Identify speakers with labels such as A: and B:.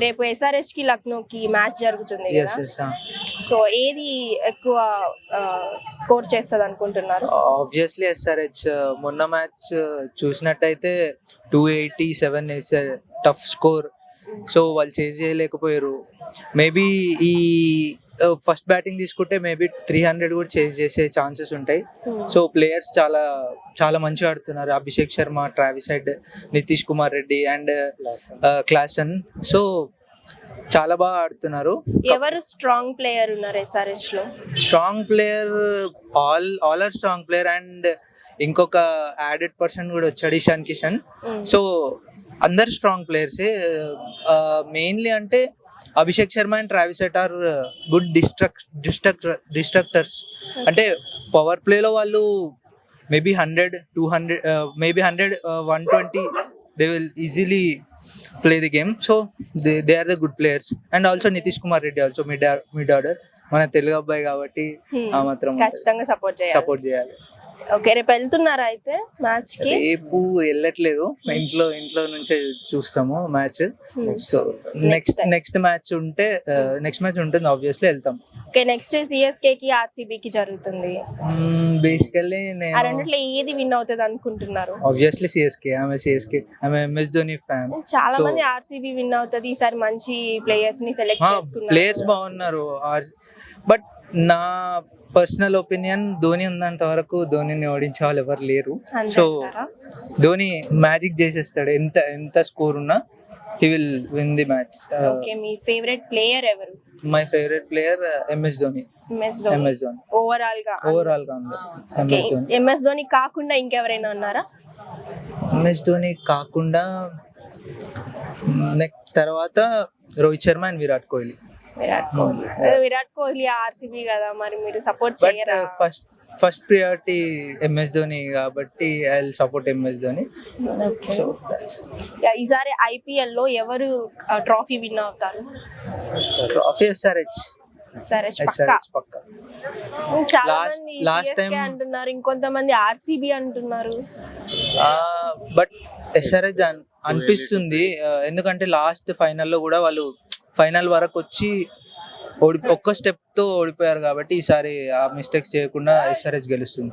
A: రేపు ఎస్ఆర్హెచ్కి లక్నోకి మ్యాచ్ జరుగుతుంది
B: ఎస్
A: సో ఏది ఎక్కువ స్కోర్ చేస్తుంది అనుకుంటున్నారు?
B: ఆబ్వియస్లీ ఎస్ఆర్హెచ్ మొన్న మ్యాచ్ చూసినట్టయితే two eighty seven tough score so వాళ్ళు చేజ్ చేయలేకపోయారు. మేబీ ఈ ఫస్ట్ బ్యాటింగ్ తీసుకుంటే మేబీ త్రీ హండ్రెడ్ కూడా చేజ్ చేసే ఛాన్సెస్ ఉంటాయి. సో ప్లేయర్స్ చాలా చాలా మంచిగా ఆడుతున్నారు. Abhishek Sharma Travis Head Nitish Kumar Reddy and Klaasen so చాలా బాగా ఆడుతున్నారు.
A: ఎవరు స్ట్రాంగ్ ప్లేయర్ ఉన్నారు ఎస్ఆర్హెచ్లో?
B: Strong player all all are strong player and ఇంకొక యాడెడ్ పర్సన్ కూడా వచ్చాడు ఇషాన్ కిషన్ సో అందరు స్ట్రాంగ్ ప్లేయర్సే మెయిన్లీ అంటే Abhishek Sharma and Travis set are good destruct destruct destructors అంటే పవర్ ప్లేలో వాళ్ళు maybe hundred two hundred maybe hundred one twenty they will easily play the game so they they are the good players and also Nitish Kumar Reddy also mid mid order మన తెలుగు అబ్బాయి కాబట్టి ఆ మాత్రం
A: support చేయాలి.
B: Support చేయాలి.
A: Okay రేపు వెళ్తున్నారా అయితే మ్యాచ్కి?
B: రేపు వెళ్ళట్లేదు. ఇంట్లో ఇంట్లో నుంచే చూస్తాము match
A: Hmm.
B: So next. Next match ఉంటే నెక్స్ట్ మ్యాచ్ ఉంటుంది ఆబ్వియస్లీ వెళ్తాం.
A: ఓకే నెక్స్ట్ సిఎస్కే కి ఆర్సీబీ కి జరుగుతుంది.
B: బేసికల్లీ
A: ఆ
B: నేను
A: రెండిట్లో ఏది విన్ అవుతుంది అనుకుంటున్నారు?
B: ఆబ్వియస్లీ సిఎస్కే ఆమె సిఎస్కే ఆమె ఎంఎస్ ధోని ఫ్యాన్
A: చాలా
B: So-
A: మంది ఆర్సీబీ విన్ అవుతుంది ఈసారి మంచి ప్లేయర్స్ని సెలెక్ట్ చేసుకున్నారు.
B: ప్లేయర్స్ బాగున్నారు బట్ నా పర్సనల్ ఒపీనియన్ ధోని ఉన్నంత వరకు ధోనిని ఓడించే వాళ్ళు ఎవరు లేరు.
A: అంతే
B: సో
A: అంటారా?
B: ధోని మ్యాజిక్ చేసేస్తాడు ఎంత ఎంత స్కోర్ ఉన్నా. He will win the match
A: okay me favourite player ఎవరు?
B: My favourite player MS Dhoni
A: MS Dhoni
B: ఓవరాల్గా ఓవరాల్గా ఎంఎస్ ధోని
A: ఎంఎస్ ధోని కాకుండా ఇంకెవరైనా ఉన్నారా?
B: ఎంఎస్ ధోని కాకుండా నెక్స్ట్ తర్వాత రోహిత్ శర్మ అండ్ విరాట్ కోహ్లీ.
A: విరాట్ కోహ్లీ. విరాట్ కోహ్లీ ఆర్సీబీ కదా మరి మీరు సపోర్ట్
B: బట్
A: చేయరా?
B: First first priority MS Dhoni కాబట్టి I support MS Dhoni. So
A: Yeah, ఈసారి ఐపీఎల్లో ఎవరు ట్రోఫీ విన్ అవుతారు?
B: ట్రాఫీ ఎస్ఆర్హెచ్
A: CSK
B: time-
A: అంటున్నారు ఇంకొంతమంది ఆర్సీబీ అంటున్నారు.
B: బట్ ఎస్ఆర్హెచ్ అనిపిస్తుంది ఎందుకంటే లాస్ట్ ఫైనల్లో కూడా వాళ్ళు ఫైనల్ వరకు వచ్చి ఓడి ఒక్క స్టెప్తో ఓడిపోయారు కాబట్టి ఈసారి ఆ మిస్టేక్స్ చేయకుండా ఎస్ఆర్హెచ్ గెలుస్తుంది.